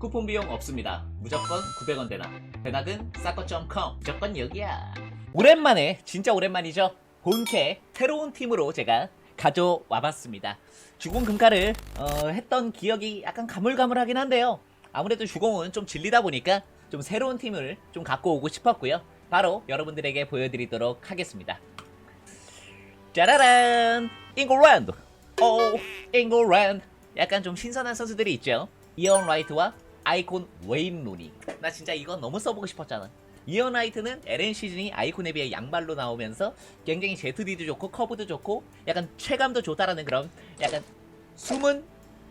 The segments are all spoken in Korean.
쿠폰 비용 없습니다. 무조건 900원 대나. 대낙은 싸커.com. 무조건 여기야. 오랜만에, 진짜 오랜만이죠. 본캐 새로운 팀으로 제가 가져와봤습니다. 주공 금가를 어, 했던 기억이 약간 가물가물하긴 한데요. 아무래도 주공은 좀 질리다 보니까 좀 새로운 팀을 좀 갖고 오고 싶었고요. 바로 여러분들에게 보여드리도록 하겠습니다. 짜라란! 잉글랜드! 오, 잉글랜드! 약간 좀 신선한 선수들이 있죠. 이언 라이트와 아이콘 웨인 루니. 나 진짜 이거 너무 써보고 싶었잖아. 이언 라이트는 LN 시즌이 아이콘에 비해 양발로 나오면서 굉장히 제트디도 좋고 커브도 좋고 약간 체감도 좋다라는 그런 약간 숨은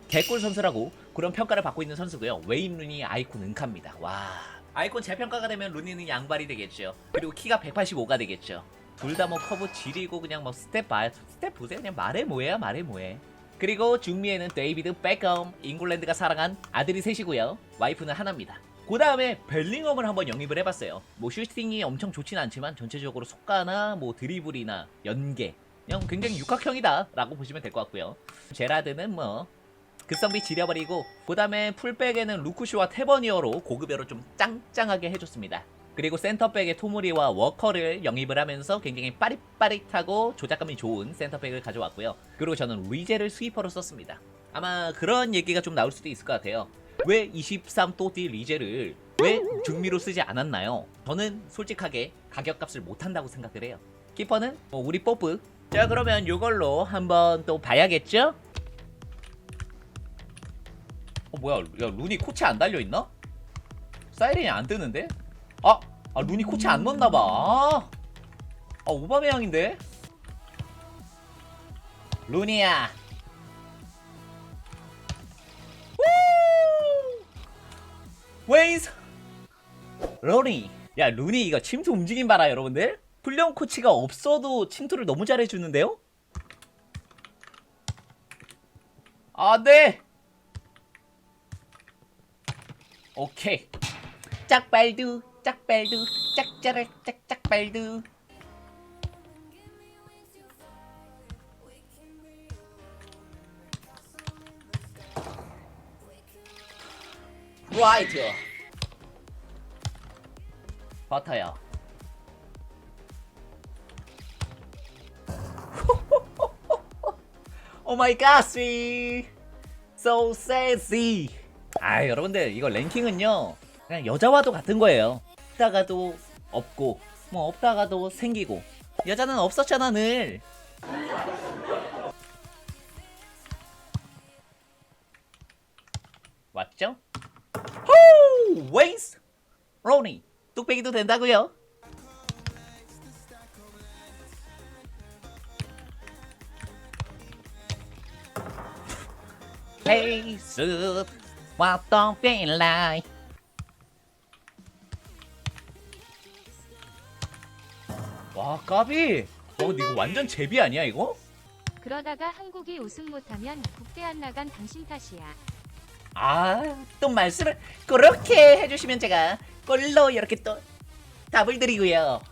개꿀 선수라고 그런 평가를 받고 있는 선수고요. 웨인 루니 아이콘 은카입니다. 와. 아이콘 재평가가 되면 루니는 양발이 되겠죠. 그리고 키가 185가 되겠죠. 둘 다 뭐 커브 지리고 그냥 뭐 스텝 봐 스텝 보세요. 그냥 말해 뭐해야 말해 뭐해. 그리고 중미에는 데이비드 베컴, 잉글랜드가 사랑한 아들이 셋이고요. 와이프는 하나입니다. 그 다음에 벨링엄을 한번 영입을 해봤어요. 뭐 슈팅이 엄청 좋진 않지만 전체적으로 속가나 뭐 드리블이나 연계 그냥 굉장히 육각형이다 라고 보시면 될 것 같고요. 제라드는 뭐 급성비 지려버리고 그 다음에 풀백에는 루쿠슈와 테버니어로 고급여로 좀 짱짱하게 해줬습니다. 그리고 센터백에 토무리와 워커를 영입을 하면서 굉장히 빠릿빠릿하고 조작감이 좋은 센터백을 가져왔고요. 그리고 저는 리제를 스위퍼로 썼습니다. 아마 그런 얘기가 좀 나올 수도 있을 것 같아요. 왜 23또띠 리제를 왜 중미로 쓰지 않았나요? 저는 솔직하게 가격값을 못한다고 생각을 해요. 키퍼는 뭐 우리 뽀프. 자 그러면 이걸로 한번 또 봐야겠죠? 어 뭐야 야 루니 코치 안 달려있나? 사이렌이 안 뜨는데? 아, 아 루니 코치 안 넣었나봐 아, 아 오바메양인데? 루니야 우! 웨이스 루니 야 루니 이거 침투 움직임 봐라 여러분들 훈련 코치가 없어도 침투를 너무 잘해주는데요? 아 네! 오케이 짝발두 짝발두 짝짜를 짝짝발두. 라이트 버터요. 오 마이 갓씨 so sexy. 아 여러분들 이거 랭킹은요 그냥 여자와도 같은 거예요 없다가도 없고 뭐 없다가도 생기고. 여자는 없었잖아 늘. 맞죠? 호! 웨이스! 로니 뚝배기도 된다고요? 페이스 feel like 와 까비. 와 근데 이거 완전 제비 아니야 이거? 그러다가 한국이 우승 못하면 국대 안 나간 당신 탓이야. 아 또 말씀을 그렇게 해주시면 제가 꼴로 이렇게 또 답을 드리고요.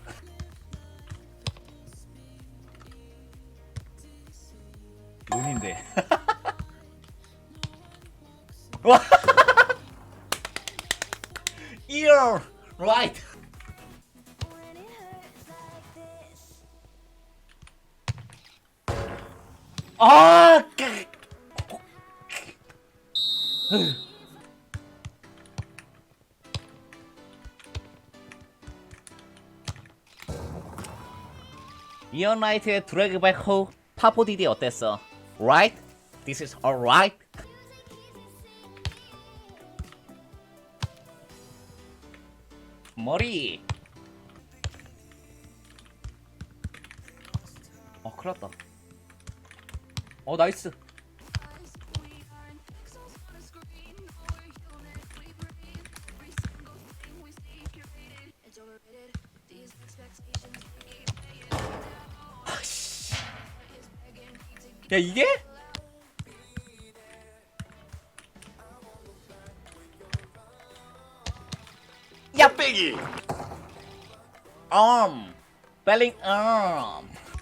눈인데. 와. Ear right 아 까- 이언 라이트의 드래그백 후 파포디디 어땠어? Right? This is alright? 머리 어 큰일 났다 어 나이스. 야 이게? 야 빼기 belling arm 후!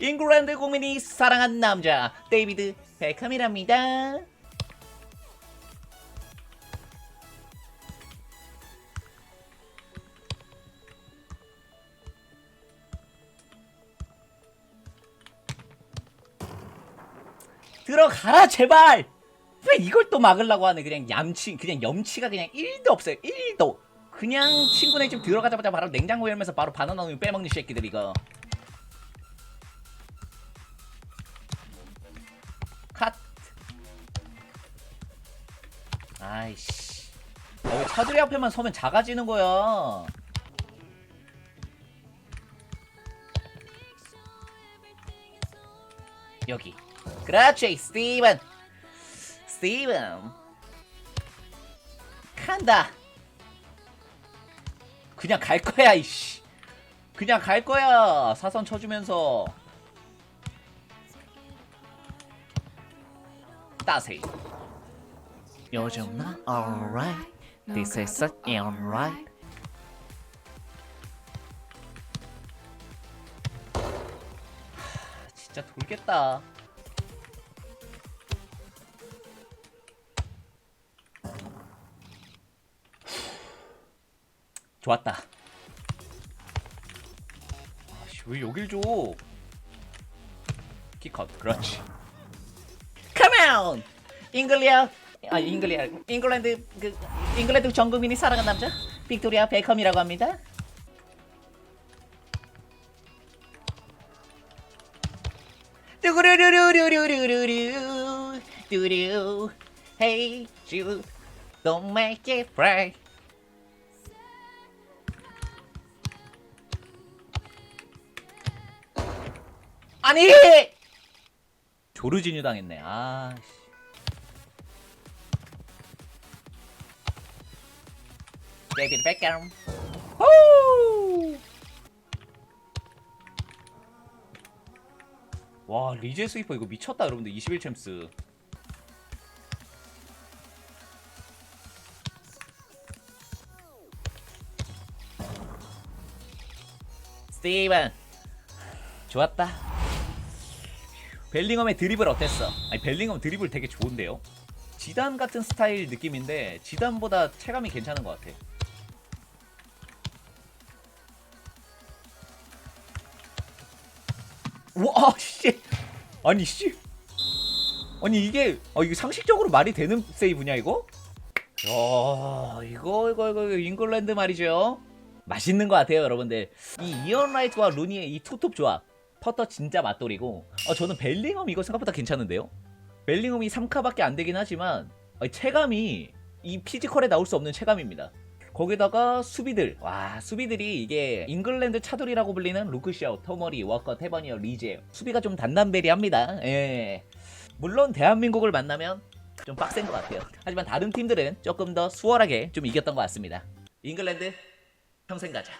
잉글 잉글랜드 국민이 사랑한 남자 데이비드 베컴이랍니다. 들어가라 제발. 왜 이걸 또 막으려고 하네 그냥 얌치 그냥 염치가 그냥 1도 없어요 1도 그냥 친구네 집 들어가자마자 바로 냉장고 열면서 바로 바나나 우유 빼먹는 새끼들 이거 아이씨. 어, 왜 차들이 앞에만 서면 작아지는 거야. 여기. 그렇지 스티븐. 스티븐. 간다. 그냥 갈 거야 이씨. 그냥 갈 거야 사선 쳐주면서. 따세요 요즘 나 alright This is a alright 하, 진짜 돌겠다 좋았다. 아씨 왜 여길 줘? 키컷 그렇지. Come on, 잉글리아 아 잉글리아 잉글랜드 그 잉글랜드 전 국민이 사랑한 남자 빅토리아 베컴이라고 합니다. 뚜구루루루루루루루 뚜루 Hey don't make it right 아니 조르지뉴 당했네 아 씨. 데이비드 호! 와 리제 스위퍼 이거 미쳤다 여러분들. 21 챔스. 스티븐 좋았다. 벨링엄의 드리블 어땠어? 아니 벨링엄 드리블 되게 좋은데요? 지단 같은 스타일 느낌인데 지단보다 체감이 괜찮은 것 같아 와, 씨. 아니, 씨. 아니, 이게, 어, 이게 상식적으로 말이 되는 세이브냐, 이거? 야, 이거, 이거, 이거, 잉글랜드 말이죠. 맛있는 것 같아요, 여러분들. 이 이언 라이트와 루니의 이 투톱 조합. 퍼터 진짜 맛돌이고, 어, 저는 벨링엄 이거 생각보다 괜찮은데요? 벨링엄이 3카밖에 안 되긴 하지만, 어, 체감이 이 피지컬에 나올 수 없는 체감입니다. 거기다가 수비들. 와 수비들이 이게 잉글랜드 차돌이라고 불리는 루크샤우, 토머리, 워커, 테버니어, 리제. 수비가 좀 단단베리합니다. 예. 물론 대한민국을 만나면 좀 빡센 것 같아요. 하지만 다른 팀들은 조금 더 수월하게 좀 이겼던 것 같습니다. 잉글랜드 평생 가자